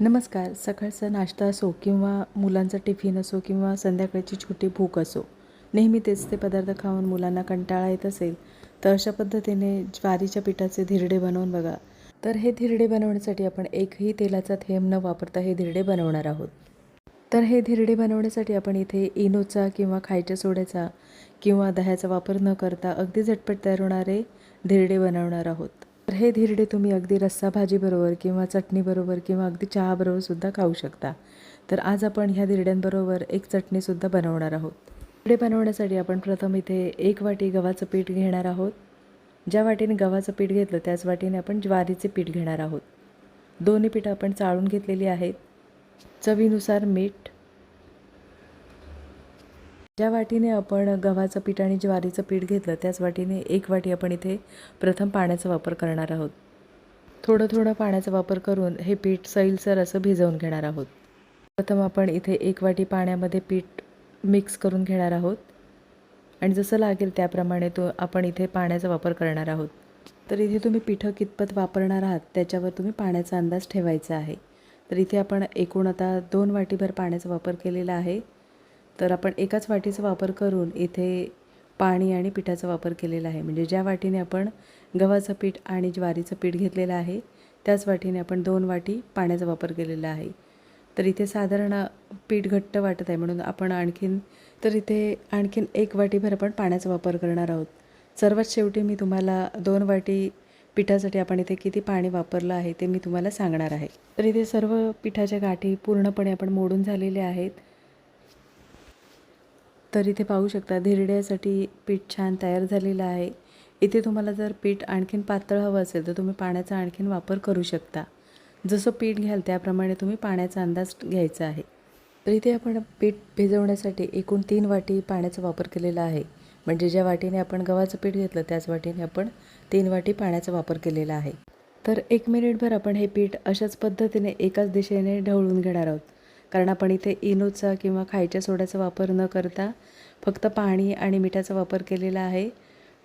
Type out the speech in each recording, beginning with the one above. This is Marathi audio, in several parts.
नमस्कार. सकाळचा नाश्ता असो किंवा मुलांचा टिफिन असो किंवा संध्याकाळची छोटी भूक असो नेहमी तेच ते पदार्थ खाऊन मुलांना कंटाळा येत असेल तर अशा पद्धतीने ज्वारीच्या पिठाचे धिरडे बनवून बघा. तर हे धिरडे बनवण्यासाठी आपण एकही तेलाचा थेंब न वापरता हे धिरडे बनवणार आहोत. तर हे धिरडे बनवण्यासाठी आपण इथे इनोचा किंवा खायच्या सोड्याचा किंवा दह्याचा वापर न करता अगदी झटपट तयार होणारे धिरडे बनवणार आहोत. तर हे धिरडे तुम्ही अगदी रस्सा भाजीबरोबर किंवा चटणीबरोबर किंवा अगदी चहाबरोबर सुद्धा खाऊ शकता. तर आज आपण ह्या धिरड्यांबरोबर एक चटणीसुद्धा बनवणार आहोत. धिरडे बनवण्यासाठी आपण प्रथम इथे एक वाटी गव्हाचं पीठ घेणार आहोत. ज्या वाटीने गव्हाचं पीठ घेतलं त्याच वाटीने आपण ज्वारीचे पीठ घेणार आहोत. दोन्ही पीठं आपण चाळून घेतलेली आहेत. चवीनुसार मीठ ज्या वाटीने आपण गव्हाचं पीठ आणि ज्वारीचं पीठ घेतलं त्याच वाटीने एक वाटी आपण इथे प्रथम पाण्याचा वापर करणार आहोत. थोडं थोडं पाण्याचा वापर करून हे पीठ सैलसर असं भिजवून घेणार आहोत. प्रथम आपण इथे एक वाटी पाण्यामध्ये पीठ मिक्स करून घेणार आहोत. आणि जसं लागेल त्याप्रमाणे तो आपण इथे पाण्याचा वापर करणार आहोत. तर इथे तुम्ही पिठं कितपत वापरणार आहात त्याच्यावर तुम्ही पाण्याचा अंदाज ठेवायचा आहे. तर इथे आपण एकूण आता दोन वाटीभर पाण्याचा वापर केलेला आहे. तर आपण एकाच वाटीचा वापर करून इथे पाणी आणि पिठाचा वापर केलेला आहे. म्हणजे ज्या वाटीने आपण गव्हाचं पीठ आणि ज्वारीचं पीठ घेतलेलं आहे त्याच वाटीने आपण दोन वाटी पाण्याचा वापर केलेला आहे. तर इथे साधारण पीठ घट्ट वाटत आहे म्हणून आपण आणखीन तर इथे आणखीन एक वाटीभर आपण पाण्याचा वापर करणार आहोत. सर्वात शेवटी मी तुम्हाला दोन वाटी पिठासाठी आपण इथे किती पाणी वापरलं आहे ते मी तुम्हाला सांगणार आहे. तर इथे सर्व पिठाच्या गाठी पूर्णपणे आपण मोडून झालेले आहेत. तर इथे पाहू शकता. धिरड्यासाठी पीठ छान तयार झालेलं आहे. इथे तुम्हाला जर पीठ आणखीन पातळ हवं असेल तर तुम्ही पाण्याचा आणखीन वापर करू शकता. जसं पीठ घ्याल त्याप्रमाणे तुम्ही पाण्याचा अंदाज घ्यायचा आहे. तर इथे आपण पीठ भिजवण्यासाठी एकूण तीन वाटी पाण्याचा वापर केलेला आहे. म्हणजे ज्या वाटीने आपण गव्हाचं पीठ घेतलं त्याच वाटीने आपण तीन वाटी पाण्याचा वापर केलेला आहे. तर एक मिनिटभर आपण हे पीठ अशाच पद्धतीने एकाच दिशेने ढवळून घेणार आहोत. कारण आपण इथे इनोचा किंवा खायच्या सोड्याचा वापर न करता फक्त पाणी आणि मिठाचा वापर केलेला आहे.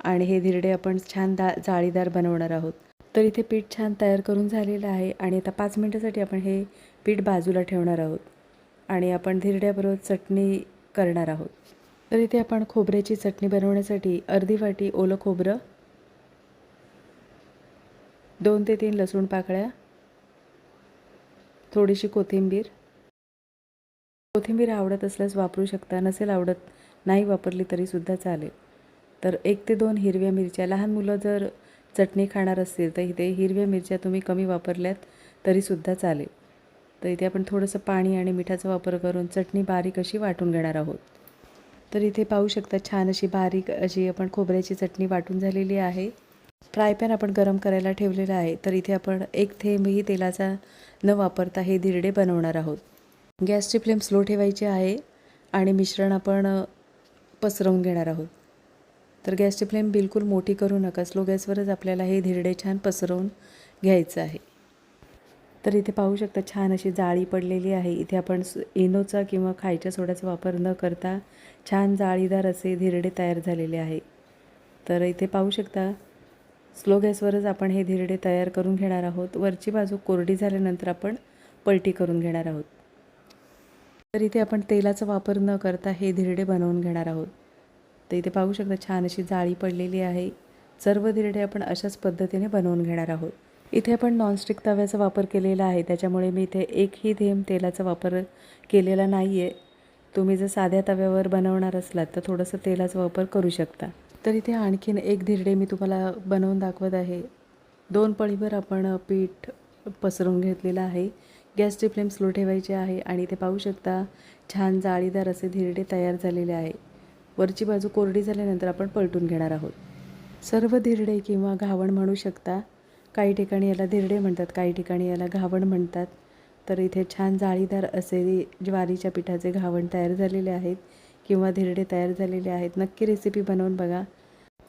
आणि हे धिरडे आपण छान दा जाळीदार बनवणार आहोत. तर इथे पीठ छान तयार करून झालेलं आहे आणि आता पाच मिनटासाठी आपण हे पीठ बाजूला ठेवणार आहोत. आणि आपण धिरड्याबरोबर चटणी करणार आहोत. तर इथे आपण खोबऱ्याची चटणी बनवण्यासाठी अर्धी वाटी ओलं खोबरं दोन ते तीन लसूण पाकळ्या थोडीशी कोथिंबीर कोथिंबीर आवडत असल्यास वापरू शकता नसेल आवडत नाही वापरली तरीसुद्धा चालेल. तर एक ते दोन हिरव्या मिरच्या लहान मुलं जर चटणी खाणार असतील तर इथे हिरव्या मिरच्या तुम्ही कमी वापरल्यात तरीसुद्धा चालेल. तर इथे आपण थोडंसं पाणी आणि मिठाचा वापर करून चटणी बारीक अशी वाटून घेणार आहोत. तर इथे पाहू शकता छान अशी बारीक अशी आपण खोबऱ्याची चटणी वाटून झालेली आहे. फ्राय पॅन आपण गरम करायला ठेवलेला आहे. तर इथे आपण एक थेंबही तेलाचा न वापरता हे धिरडे बनवणार आहोत. गॅसची फ्लेम स्लो ठेवायची आहे आणि मिश्रण आपण पसरवून घेणार आहोत. तर गॅसची फ्लेम बिलकुल मोठी करू नका. स्लो गॅसवरच आपल्याला हे धिरडे छान पसरवून घ्यायचं आहे. तर इथे पाहू शकता छान अशी जाळी पडलेली आहे. इथे आपण इनोचा किंवा खायच्या सोड्याचा वापर न करता छान जाळीदार असे धिरडे तयार झालेले आहे. तर इथे पाहू शकता स्लो गॅसवरच आपण हे धिरडे तयार करून घेणार आहोत. वरची बाजू कोरडी झाल्यानंतर आपण पलटी करून घेणार आहोत. तर इथे आपण तेलाचा वापर न करता हे धिरडे बनवून घेणार आहोत. तर इथे पाहू शकता छान अशी जाळी पडलेली आहे. सर्व धिरडे आपण अशाच पद्धतीने बनवून घेणार आहोत. इथे आपण नॉनस्टिक तव्याचा वापर केलेला आहे. त्याच्यामुळे मी इथे एकही थेंब तेलाचा वापर केलेला नाही आहे तुम्ही जर साध्या तव्यावर बनवणार असलात तर थोडंसं तेलाचा वापर करू शकता. तर इथे आणखीन एक धिरडे मी तुम्हाला बनवून दाखवत आहे. दोन पळीभर आपण पीठ पसरून घेतलेलं आहे. गॅसची फ्लेम स्लो ठेवायची आहे आणि इथे पाहू शकता छान जाळीदार असे धिरडे तयार झालेले आहे. वरची बाजू कोरडी झाल्यानंतर आपण पलटून घेणार आहोत. सर्व धिरडे किंवा घावण म्हणू शकता. काही ठिकाणी याला धिरडे म्हणतात काही ठिकाणी याला घावण म्हणतात. तर इथे छान जाळीदार असे ज्वारीच्या पिठाचे घावण तयार झालेले आहेत किंवा धिरडे तयार झालेले आहेत. नक्की रेसिपी बनवून बघा.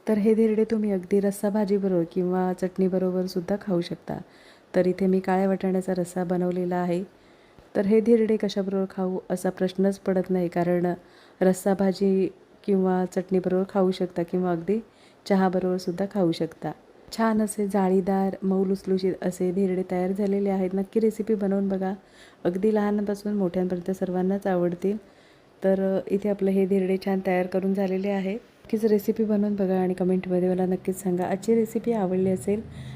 तर हे धिरडे तुम्ही अगदी रस्सा भाजीबरोबर किंवा चटणीबरोबर सुद्धा खाऊ शकता. तर इथे मी काळ्या वाटाण्याचा रस्सा बनवलेला आहे. तर हे धिरडे कशाबरोबर खाऊ असा प्रश्नच पडत नाही कारण रस्सा भाजी किंवा चटणीबरोबर खाऊ शकता किंवा अगदी चहाबरोबरसुद्धा खाऊ शकता. छान असे जाळीदार मऊ लुसलुशीत असे धिरडे तयार झालेले आहेत. नक्की रेसिपी बनवून बघा. अगदी लहानापासून मोठ्यांपर्यंत सर्वांनाच आवडतील. तर इथे आपलं हे धिरडे छान तयार करून झालेले आहे. नक्कीच रेसिपी बनवून बघा आणि कमेंटमध्ये मला नक्कीच सांगा. आजची रेसिपी आवडली असेल